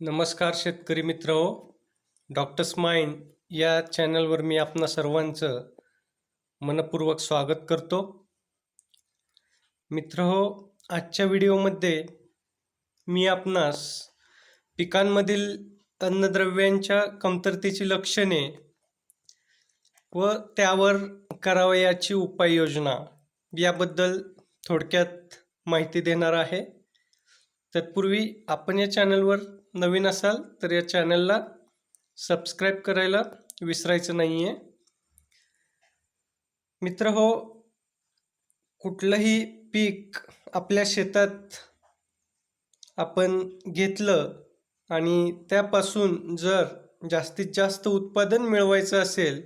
नमस्कार शेतकरी मित्र हो. डॉक्टर्स माइंड या चॅनलवर मी आपणा सर्वांचं मनपूर्वक स्वागत करतो. मित्र हो आजच्या व्हिडिओमध्ये मी आपणास पिकांमधील अन्नद्रव्यांच्या कमतरतेची लक्षणे व त्यावर करावयाची उपाययोजना याबद्दल थोडक्यात माहिती देणार आहे. तत्पूर्वी आपण या चॅनलवर नवीन असाल तर या चॅनलला सबस्क्राईब करायला विसरायचं नाही आहे मित्र हो कुठलंही पीक आपल्या शेतात आपण घेतलं आणि त्यापासून जर जास्तीत जास्त उत्पादन मिळवायचं असेल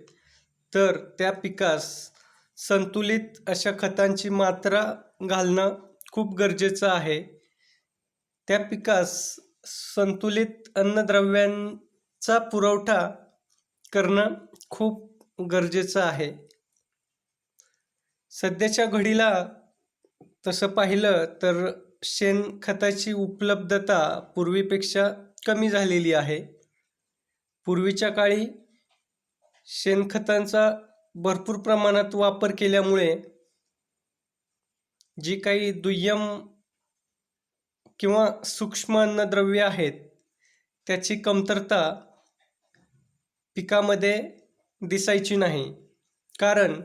तर त्या पिकास संतुलित अशा खतांची मात्रा घालणं खूप गरजेचं आहे. त्या पिकास संतुलित अन्नद्रव्यांचा पुरवठा करणं खूप गरजेचं आहे. सध्याच्या घडीला तसं पाहिलं तर शेणखताची उपलब्धता पूर्वीपेक्षा कमी झालेली आहे. पूर्वीच्या काळी शेणखतांचा भरपूर प्रमाणात वापर केल्यामुळे जी काही दुय्यम किंवा सूक्ष्म अन्नद्रव्ये आहेत त्याची कमतरता पिकामध्ये दिसायची नाही. कारण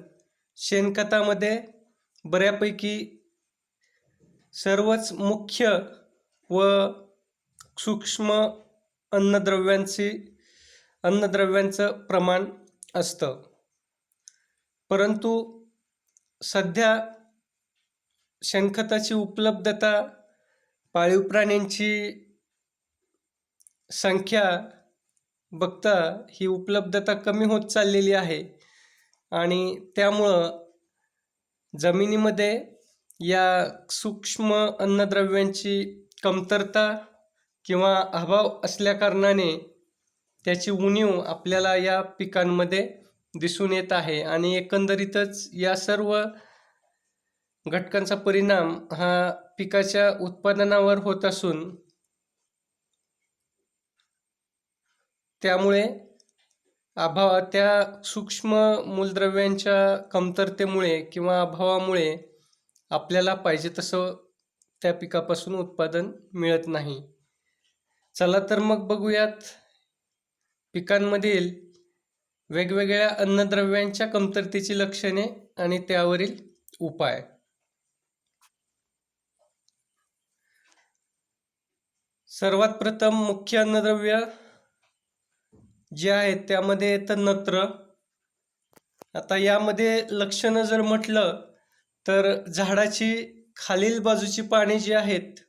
शेणखतामध्ये बऱ्यापैकी सर्वच मुख्य व सूक्ष्म अन्नद्रव्यांची अन्नद्रव्यांचं प्रमाण असतं. परंतु सध्या शेणखताची उपलब्धता पाळीव प्राण्यांची संख्या बघता ही उपलब्धता कमी होत चाललेली आहे. आणि त्यामुळं जमिनीमध्ये या सूक्ष्म अन्नद्रव्यांची कमतरता किंवा अभाव असल्याकारणाने त्याची उणीव आपल्याला या पिकांमध्ये दिसून येत आहे. आणि एकंदरीतच या सर्व घटकांचा परिणाम हा पिकाच्या उत्पादनावर होत असून त्यामुळे अभाव त्या सूक्ष्म मूलद्रव्यांच्या कमतरतेमुळे किंवा अभावामुळे आपल्याला पाहिजे तसं त्या पिकापासून उत्पादन मिळत नाही. चला तर मग बघूयात पिकांमधील वेगवेगळ्या अन्नद्रव्यांच्या कमतरतेची लक्षणे आणि त्यावरील उपाय. सर्वात प्रथम मुख्य अन्नद्रव्य जे आहेत त्यामध्ये येतं नत्र आता यामध्ये लक्षणं जर म्हटलं तर झाडाची खालील बाजूची पाने जी आहेत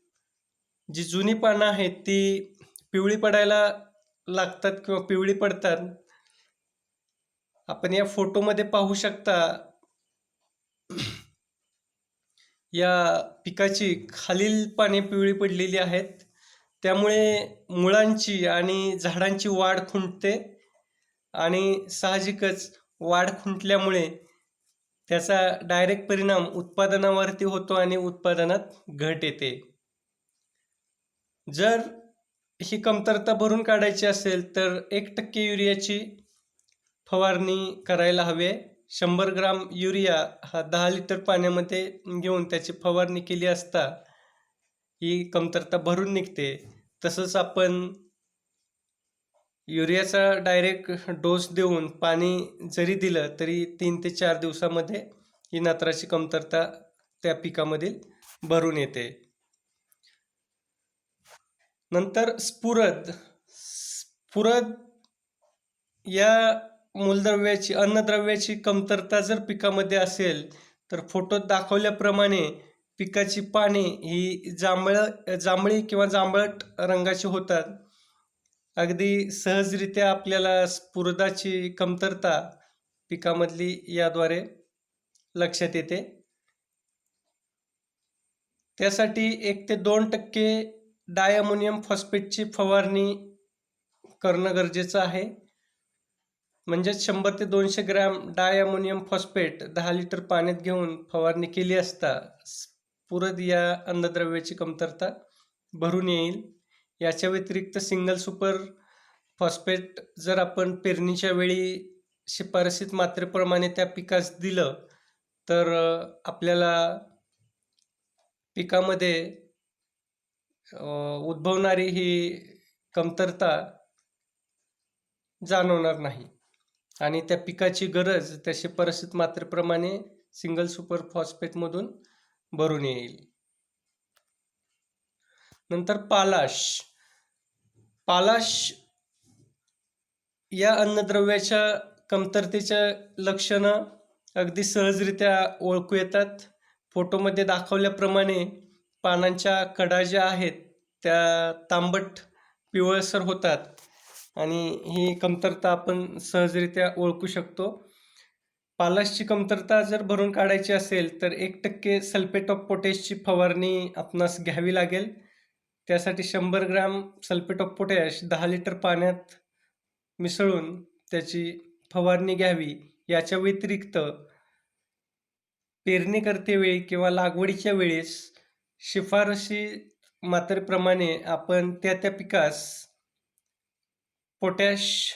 जी जुनी पानं आहेत ती पिवळी पडायला लागतात किंवा पिवळी पडतात. आपण या फोटोमध्ये पाहू शकता या पिकाची खालील पाने पिवळी पडलेली आहेत. त्यामुळे मुळांची आणि झाडांची वाढ खुंटते आणि साहजिकच वाढ खुंटल्यामुळे त्याचा डायरेक्ट परिणाम उत्पादनावरती होतो आणि उत्पादनात घट येते. जर ही कमतरता भरून काढायची असेल तर एक टक्के युरियाची फवारणी करायला हवे शंभर ग्राम युरिया हा दहा लिटर पाण्यामध्ये घेऊन त्याची फवारणी केली असता ही कमतरता भरून निघते. तसंच आपण युरियाचा डायरेक्ट डोस देऊन पाणी जरी दिलं तरी तीन ते चार दिवसामध्ये ही नत्राची कमतरता त्या पिकामधील भरून येते. नंतर स्फुरद. स्फुरद या मूलद्रव्याची अन्नद्रव्याची कमतरता जर पिकामध्ये असेल तर फोटोत दाखवल्याप्रमाणे पिकाची पाने ही जांभळ जांभळी किंवा जांभळट रंगाची होतात. अगदी सहजरित्या आपल्याला स्फुरदाची कमतरता पिकामधली याद्वारे लक्षात येते. त्यासाठी एक ते दोन टक्के डायमोनियम फॉस्फेटची फवारणी करणं गरजेचं आहे. म्हणजेच शंभर ते दोनशे ग्रॅम डायमोनियम फॉस्फेट दहा लिटर पाण्यात घेऊन फवारणी केली असता पुरद या अन्नद्रव्याची कमतरता भरून येईल. याच्या व्यतिरिक्त सिंगल सुपर फॉस्फेट जर आपण पेरणीच्या वेळी शिफारसीत मात्रेप्रमाणे त्या पिकास दिलं तर आपल्याला पिकामध्ये उद्भवणारी ही कमतरता जाणवणार नाही. आणि त्या पिकाची गरज त्या शिफारसीत मात्रेप्रमाणे सिंगल सुपर फॉस्फेटमधून भरून येईल. नंतर पालाश. पालाश या अन्नद्रव्याच्या कमतरतेच्या लक्षणं अगदी सहजरित्या ओळखू येतात. फोटोमध्ये दाखवल्याप्रमाणे पानांच्या कडा ज्या आहेत त्या तांबट पिवळसर होतात. आणि ही कमतरता आपण सहजरित्या ओळखू शकतो. पालाशची कमतरता जर भरून काढायची असेल तर एक टक्के सल्फेट ऑफ पोटॅशची फवारणी आपणास घ्यावी लागेल. त्यासाठी शंभर ग्रॅम सल्फेट ऑफ पोटॅश दहा लिटर पाण्यात मिसळून त्याची फवारणी घ्यावी. याच्या व्यतिरिक्त पेरणी करतेवेळी किंवा लागवडीच्या वेळेस शिफारशी मात्रेप्रमाणे आपण त्या त्या पिकास पोटॅश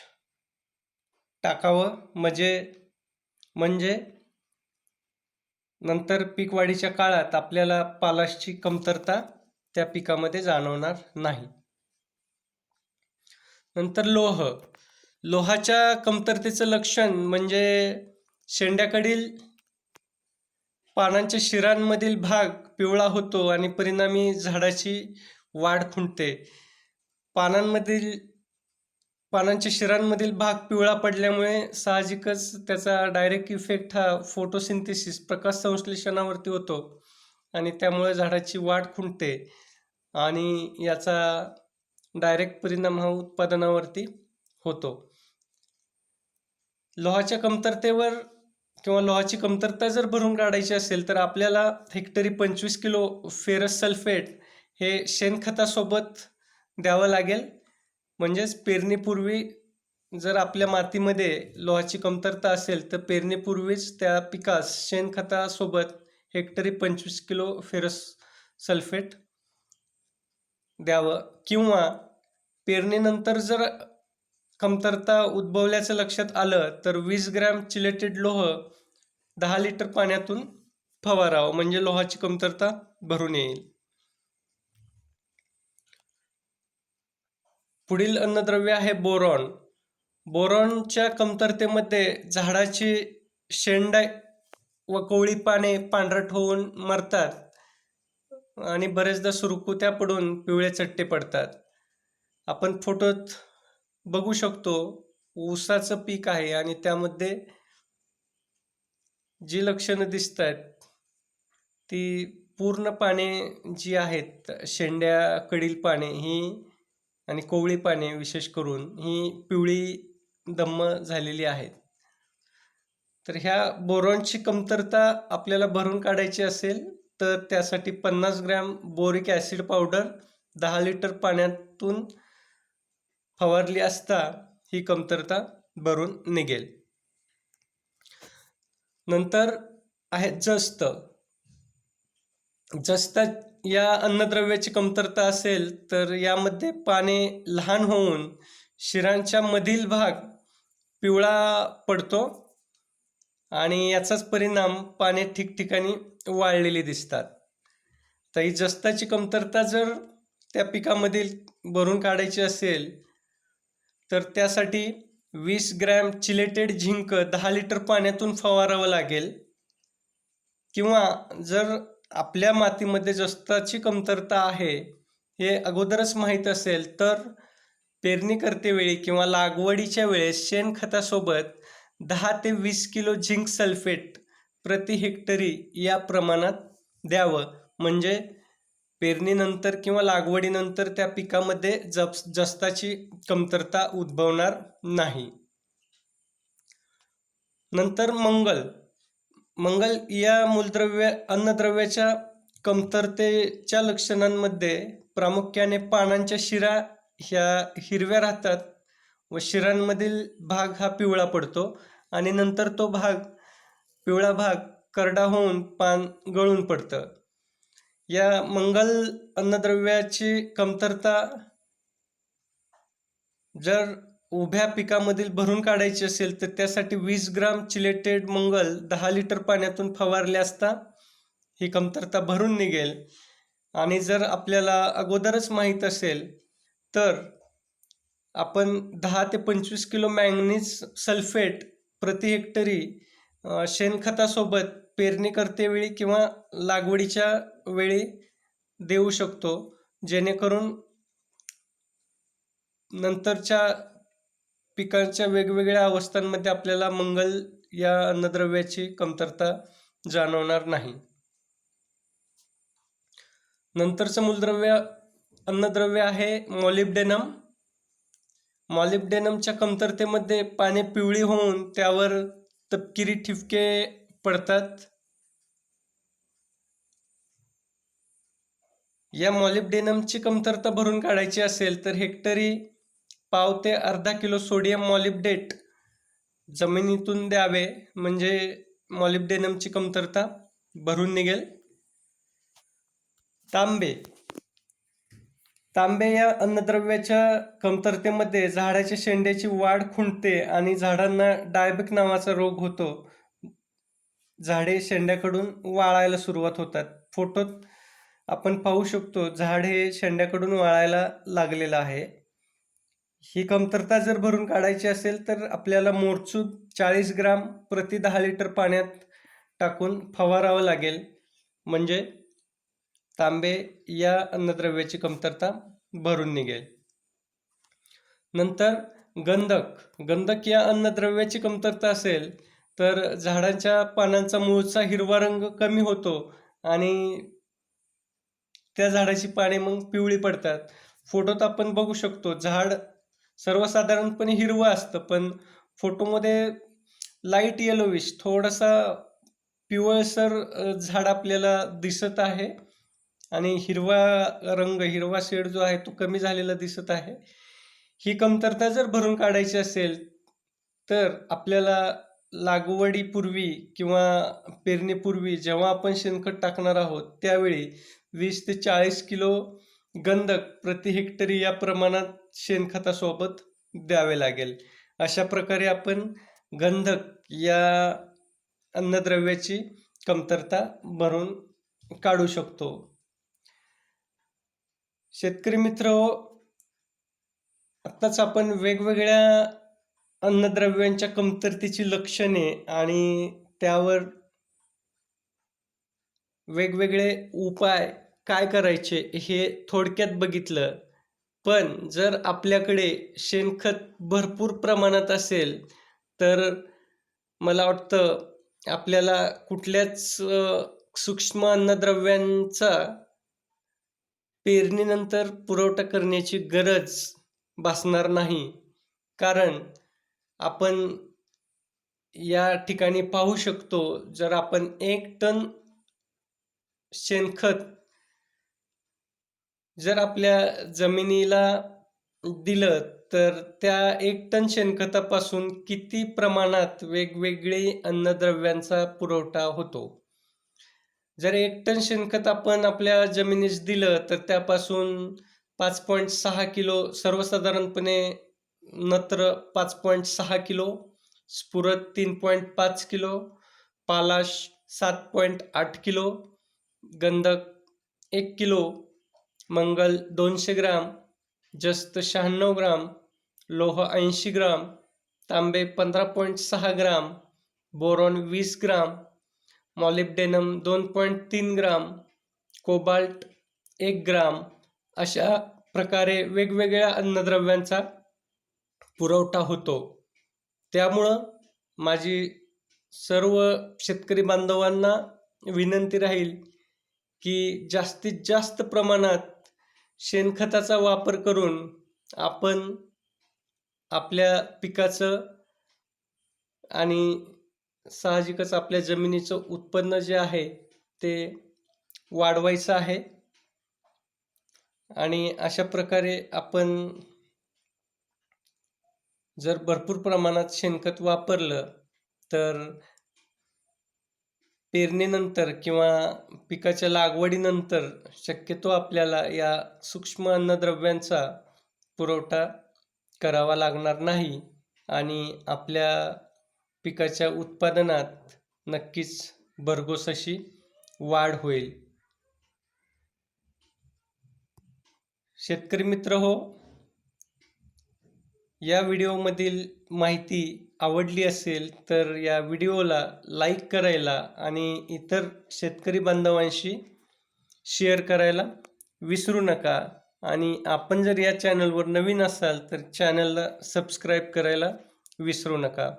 टाकावं. म्हणजे म्हणजे नंतर पीक वाढीच्या काळात आपल्याला पालाशची कमतरता त्या पिकामध्ये जाणवणार नाही. नंतर लोह. लोहाच्या कमतरतेचं लक्षण म्हणजे शेंड्याकडील पानांच्या शिरांमधील भाग पिवळा होतो आणि परिणामी झाडाची वाढ खुंटते पानांमधील पानांच्या शिरांमधील भाग पिवळा पडल्यामुळे साहजिकच त्याचा डायरेक्ट इफेक्ट हा फोटोसिंथेसिस प्रकाश संश्लेषणावरती होतो. आणि त्यामुळे झाडाची वाढ खुंटते आणि याचा डायरेक्ट परिणाम हा उत्पादनावरती होतो. लोहाच्या कमतरतेवर किंवा लोहाची कमतरता जर भरून काढायची असेल तर आपल्याला हेक्टरी पंचवीस किलो फेरस सल्फेट हे शेणखतासोबत द्यावं लागेल. म्हणजेच पेरणीपूर्वी जर आपल्या मातीमध्ये लोहाची कमतरता असेल तर पेरणीपूर्वीच त्या पिकास शेणखतासोबत हेक्टरी पंचवीस किलो फेरस सल्फेट द्यावं. किंवा पेरणीनंतर जर कमतरता उद्भवल्याचं लक्षात आलं तर वीस ग्रॅम चिलेटेड लोह दहा लिटर पाण्यातून फवारावं. म्हणजे लोहाची कमतरता भरून येईल. पुढील अन्नद्रव्य आहे बोरॉन. बोरॉनच्या कमतरतेमध्ये झाडाची शेंडा व कोवळी पाने पांढरट होऊन मरतात आणि बरेचदा सुरकुत्या पडून पिवळे चट्टे पडतात. आपण फोटोत बघू शकतो ऊसाचं पीक आहे आणि त्यामध्ये जी लक्षणं दिसत आहेत ती पूर्ण पाने जी आहेत शेंड्याकडील पाने ही आणि कोवळी पाने विशेष करून ही पिवळी दम्म झालेली आहेत. तर ह्या बोरॉनची कमतरता आपल्याला भरून काढायची असेल तर त्यासाठी पन्नास ग्रॅम बोरिक ॲसिड पावडर दहा लिटर पाण्यातून फवारली असता ही कमतरता भरून निघेल. नंतर आहे जस्त. जस्ता या अन्नद्रव्याची कमतरता असेल तर यामध्ये पाने लहान होऊन शिरांच्या मधील भाग पिवळा पडतो आणि याचाच परिणाम पाने ठिकठिकाणी वाळलेली दिसतात. तर ही जस्ताची कमतरता जर त्या पिकामधील भरून काढायची असेल तर त्यासाठी वीस ग्रॅम चिलेटेड झिंक दहा लिटर पाण्यातून फवारावं लागेल. किंवा जर आपल्या मातीमध्ये जस्ताची कमतरता आहे हे अगोदरच माहीत असेल तर पेरणी करतेवेळी किंवा लागवडीच्या वेळेस शेणखतासोबत दहा ते वीस किलो झिंक सल्फेट प्रति हेक्टरी या प्रमाणात द्यावं. म्हणजे पेरणीनंतर किंवा लागवडीनंतर त्या पिकामध्ये जप जस्ताची कमतरता उद्भवणार नाही. नंतर मंगल. मंगल या मूलद्रव्य अन्नद्रव्याच्या कमतरतेच्या लक्षणांमध्ये प्रामुख्याने पानांच्या शिरा ह्या हिरव्या राहतात व शिरांमधील भाग हा पिवळा पडतो आणि नंतर तो भाग पिवळा भाग करडा होऊन पान गळून पडतं. या मंगल अन्नद्रव्याची कमतरता जर उभ्या पिकामधील भरून काढायची असेल तर त्यासाठी वीस ग्राम चिलेटेड मंगल दहा लिटर पाण्यातून फवारले असता ही कमतरता भरून निघेल. आणि जर आपल्याला अगोदरच माहीत असेल तर आपण दहा ते पंचवीस किलो मॅंगनीज सल्फेट प्रति हेक्टरी शेणखतासोबत पेरणी करतेवेळी किंवा लागवडीच्या वेळी देऊ शकतो जेणेकरून नंतरच्या पिकांच्या वेगवेगळ्या अवस्थांमध्ये आपल्याला मंगल या अन्नद्रव्याची कमतरता जाणवणार नाही. नंतरचं मूलद्रव्य अन्नद्रव्य आहे मॉलिब्डेनम मॉलिब्डेनमच्या कमतरतेमध्ये पाने पिवळी होऊन त्यावर तपकिरी ठिपके पडतात. या मॉलिब्डेनमची कमतरता भरून काढायची असेल तर हेक्टरी पाव ते अर्धा किलो सोडियम मॉलिब्डेट जमिनीतून द्यावे म्हणजे मॉलिब्डेनमची कमतरता भरून निघेल. तांबे. तांबे या अन्नद्रव्याच्या कमतरतेमध्ये झाडाच्या शेंड्याची वाढ खुंटते आणि झाडांना डायबेक नावाचा रोग होतो. झाडे शेंड्याकडून वाळायला सुरुवात होतात. फोटोत आपण पाहू शकतो झाड हे शेंड्याकडून वाळायला लागलेलं आहे. ही कमतरता जर भरून काढायची असेल तर आपल्याला मोरचूद चाळीस ग्राम प्रति दहा लिटर पाण्यात टाकून फवारावं लागेल. म्हणजे तांबे या अन्नद्रव्याची कमतरता भरून निघेल. नंतर गंधक. गंधक या अन्नद्रव्याची कमतरता असेल तर झाडांच्या पानांचा मूळचा हिरवा रंग कमी होतो आणि त्या झाडाची पाने मग पिवळी पडतात. फोटोत आपण बघू शकतो झाड सर्वसाधारणपणे हिरवं असतं पण फोटोमध्ये लाइट येलोविश थोडासा पिवळसर झाड आपल्याला दिसत आहे. आणि हिरवा रंग हिरवा शेड जो आहे तो कमी झालेला दिसत आहे. ही कमतरता जर भरून काढायची असेल तर आपल्याला लागवडीपूर्वी किंवा पेरणीपूर्वी जेव्हा आपण शेणखत टाकणार आहोत त्यावेळी वीस ते चाळीस किलो गंधक प्रति हेक्टरी या प्रमाणात शेणखतासोबत द्यावे लागेल. अशा प्रकारे आपण गंधक या अन्नद्रव्याची कमतरता भरून काढू शकतो. शेतकरी मित्र आत्ताच आपण वेगवेगळ्या अन्नद्रव्यांच्या कमतरतेची लक्षणे आणि त्यावर वेगवेगळे उपाय काय करायचे हे थोडक्यात बघितलं. पण जर आपल्याकडे शेणखत भरपूर प्रमाणात असेल तर मला वाटतं आपल्याला कुठल्याच सूक्ष्म अन्नद्रव्यांचा पेरणीनंतर पुरवठा करण्याची गरज भासणार नाही. कारण आपण या ठिकाणी पाहू शकतो जर आपण एक टन शेणखत जर आपल्या जमिनीला दिलं तर त्या एक टन शेणखतापासून किती प्रमाणात वेगवेगळे अन्नद्रव्यांचा पुरवठा होतो? जर एक टन शेणखत आपण आपल्या जमिनीस दिलं तर त्यापासून पाच पॉईंट सहा किलो सर्वसाधारणपणे नत्र पाच पॉईंट सहा किलो स्फुरत तीन पॉईंट पाच किलो पालाश सात पॉईंट आठ किलो गंधक एक किलो मंगल दोनशे ग्राम जस्त शहाण्णव ग्राम लोह ऐंशी ग्राम तांबे पंधरा पॉईंट सहा ग्राम बोरॉन वीस ग्राम मॉलिब्डेनम दोन पॉईंट तीन ग्राम कोबाल्ट एक ग्राम अशा प्रकारे वेगवेगळ्या अन्नद्रव्यांचा पुरवठा होतो. त्यामुळं माझी सर्व शेतकरी बांधवांना विनंती राहील की जास्तीत जास्त प्रमाणात शेणखताचा वापर करून आपण आपल्या पिकाचं आणि साहजिकच आपल्या जमिनीचं उत्पन्न जे आहे ते वाढवायचं आहे. आणि अशा प्रकारे आपण जर भरपूर प्रमाणात शेणखत वापरलं तर पेरणीनंतर किंवा पिकाच्या लागवडीनंतर शक्यतो आपल्याला या सूक्ष्म अन्नद्रव्यांचा पुरवठा करावा लागणार नाही आणि आपल्या पिकाच्या उत्पादनात नक्कीच भरघोस अशी वाढ होईल. शेतकरी मित्र हो या व्हिडिओमधील माहिती आवडली असेल तर या व्हिडिओला लाईक करायला आणि इतर शेतकरी बांधवांशी शेअर करायला विसरू नका. आणि आपण जर या चॅनलवर नवीन असाल तर चॅनलला सबस्क्राईब करायला विसरू नका.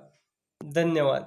धन्यवाद.